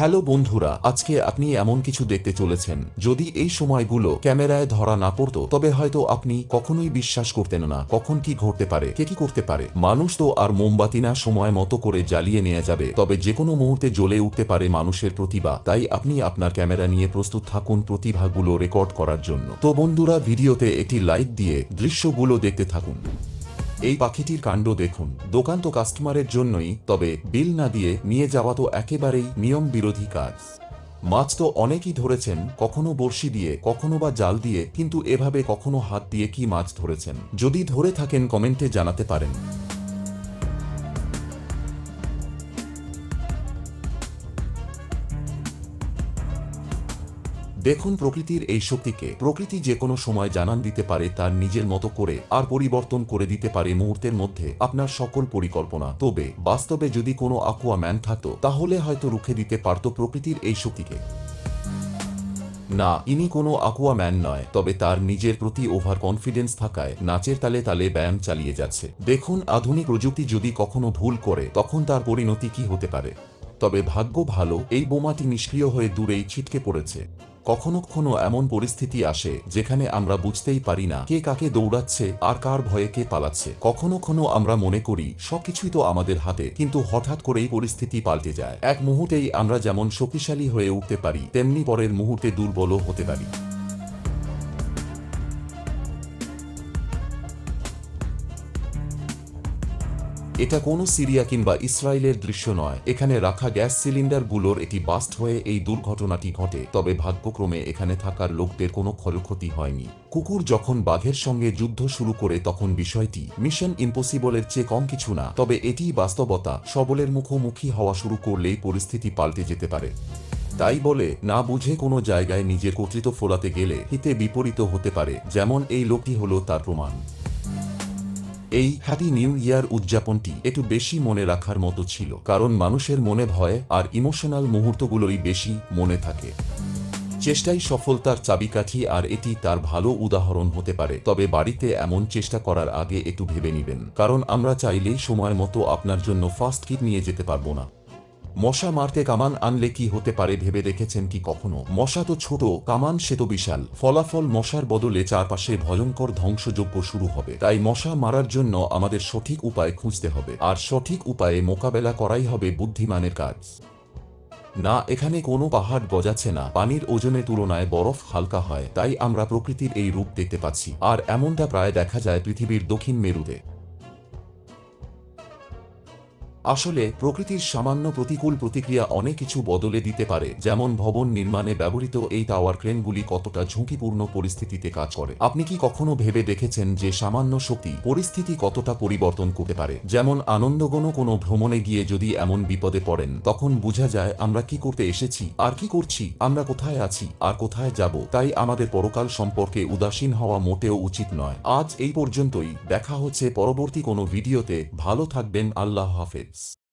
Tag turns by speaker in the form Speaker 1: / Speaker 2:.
Speaker 1: Hello বন্ধুরা, আজকে আপনি এমন কিছু দেখতে চলেছেন, যদি এই সময়গুলো ক্যামেরায় ধরা না পড়তো, তবে হয়তো আপনি কখনোই বিশ্বাস করতেন না, কখন কি ঘটতে পারে, কে কি করতে পারে। মানুষ তো আর মোমবাতি না সময় মতো করে জ্বালিয়ে নেওয়া যাবে, তবে যে কোনো মুহূর্তে জ্বলে উঠতে পারে মানুষের প্রতিভা, তাই আপনি আপনার ক্যামেরা নিয়ে প্রস্তুত থাকুন প্রতিভাগুলো রেকর্ড করার জন্য। তো বন্ধুরা, ভিডিওতে একটি লাইক দিয়ে দৃশ্যগুলো দেখতে থাকুন। এই পাখিটির কাণ্ড দেখুন। দোকান তো কাস্টমারের জন্যই, তবে বিল না দিয়ে নিয়ে যাওয়া তো একেবারেই নিয়ম বিরোধী কাজ। মাছ তো অনেকই ধরেছেন, কখনো বড়শি দিয়ে, কখনো বা জাল দিয়ে, কিন্তু এভাবে কখনো হাত দিয়ে কি মাছ ধরেছেন? যদি ধরে থাকেন, কমেন্টে জানাতে পারেন। দেখুন প্রকৃতির এই শক্তিকে। প্রকৃতি যে কোনো সময় জানান দিতে পারে তার নিজের মতো করে আর পরিবর্তন করে দিতে পারে মুহূর্তের মধ্যে আপনার সকল পরিকল্পনা। তবে বাস্তবে যদি কোনো আকুয়া ম্যান থাকতো, তাহলে হয়তো রুখে দিতে পারত প্রকৃতির এই শক্তিকে। না, ইনি কোনো আকুয়া ম্যান নয়, তবে তার নিজের প্রতি ওভার কনফিডেন্স থাকায় নাচের তালে তালে ব্যায়াম চালিয়ে যাচ্ছে। দেখুন আধুনিক প্রযুক্তি যদি কখনো ভুল করে, তখন তার পরিণতি কি হতে পারে? তবে ভাগ্য ভালো, এই বোমাটি নিষ্ক্রিয় হয়ে দূরেই ছিটকে পড়েছে। কখনো কখনো এমন পরিস্থিতি আসে যেখানে আমরা বুঝতেই পারি না কে কাকে দৌড়াচ্ছে আর কার ভয়ে কে পালাচ্ছে। কখনো কখনো আমরা মনে করি সবকিছুই তো আমাদের হাতে, কিন্তু হঠাৎ করেই পরিস্থিতি পাল্টে যায়। এক মুহূর্তেই আমরা যেমন শক্তিশালী হয়ে উঠতে পারি, তেমনি পরের মুহূর্তে দুর্বলও হতে পারি। এটা কোনো সিরিয়া কিংবা ইসরায়েলের দৃশ্য নয়। এখানে রাখা গ্যাস সিলিন্ডারগুলোর এটি বাস্ট হয়ে এই দুর্ঘটনাটি ঘটে, তবে ভাগ্যক্রমে এখানে থাকার লোকদের কোনো ক্ষয়ক্ষতি হয়নি। কুকুর যখন বাঘের সঙ্গে যুদ্ধ শুরু করে তখন বিষয়টি মিশন ইম্পসিবলের চেয়ে কম কিছু না, তবে এটি বাস্তবতা। সবলের মুখোমুখি হওয়া শুরু করলেই পরিস্থিতি পাল্টে যেতে পারে। তাই বলে, না বুঝে কোনো জায়গায় নিজের কর্তৃত্ব ফোলাতে গেলে হিতে বিপরীত হতে পারে, যেমন এই লোকটি হলো তার প্রমাণ। এই হ্যাপি নিউ ইয়ার উদযাপনটি একটু বেশি মনে রাখার মতো ছিল, কারণ মানুষের মনে ভয় আর ইমোশনাল মুহূর্তগুলোই বেশি মনে থাকে। চেষ্টাই সফলতার চাবিকাঠি আর এটি তার ভালো উদাহরণ হতে পারে, তবে বাড়িতে এমন চেষ্টা করার আগে একটু ভেবে নেবেন, কারণ আমরা চাইলেই সময় মতো আপনার জন্য ফাস্ট কিট নিয়ে যেতে পারব না। মশা মারতে কামান আনলে কি হতে পারে ভেবে দেখেছেন কি কখনো? মশা তো ছোট, কামান সে তো বিশাল। ফলাফল মশার বদলে চারপাশে ভয়ঙ্কর ধ্বংসযজ্ঞ শুরু হবে। তাই মশা মারার জন্য আমাদের সঠিক উপায় খুঁজতে হবে। আর সঠিক উপায়ে মোকাবেলা করাই হবে বুদ্ধিমানের কাজ। না, এখানে কোনো পাহাড় গজাচ্ছে না। পানির ওজনের তুলনায় বরফ হালকা হয়। তাই আমরা প্রকৃতির এই রূপ দেখতে পাচ্ছি। আর এমনটা প্রায় দেখা যায় পৃথিবীর দক্ষিণ মেরুতে। আসলে, প্রকৃতির সামান্য প্রতিকূল প্রতিক্রিয়া অনেক কিছু বদলে দিতে পারে, যেমন ভবন নির্মাণে ব্যবহৃত এই টাওয়ার ক্রেনগুলি কতটা ঝুঁকিপূর্ণ পরিস্থিতিতে কাজ করে। আপনি কি কখনো ভেবে দেখেছেন যে সামান্য শক্তি পরিস্থিতি কতটা পরিবর্তন করতে পারে? যেমন, আনন্দগণ কোনো ভ্রমণে গিয়ে যদি এমন বিপদে পড়েন, তখন বোঝা যায় আমরা কি করতে এসেছি, আর কি করছি, আমরা কোথায় আছি, আর কোথায় যাব। তাই আমাদের পরকাল সম্পর্কে উদাসীন হওয়া মোটেও উচিত নয়। আজ এই পর্যন্তই, দেখা হচ্ছে পরবর্তী কোনো ভিডিওতে। ভালো থাকবেন, আল্লাহ হাফেজ। kids.